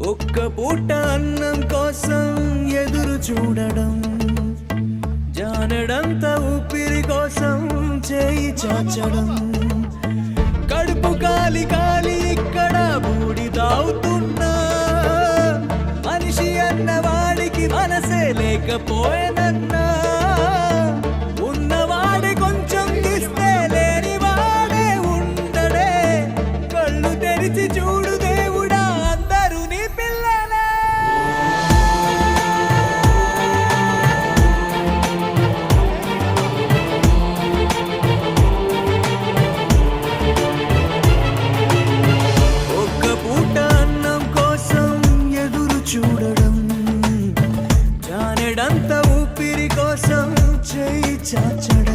ఒక్క పూట అన్నం కోసం ఎదురు చూడడం జానడంత ఊపిరి కోసం చేయి చాచడం. కడుపు కాలి కాలి ఇక్కడ బూడి తాగుతున్నా మనిషి అన్నవాడికి మనసే లేకపోయేనన్నా ఉన్నవాడి కొంచెం కళ్ళు తెరిచి 这一刹那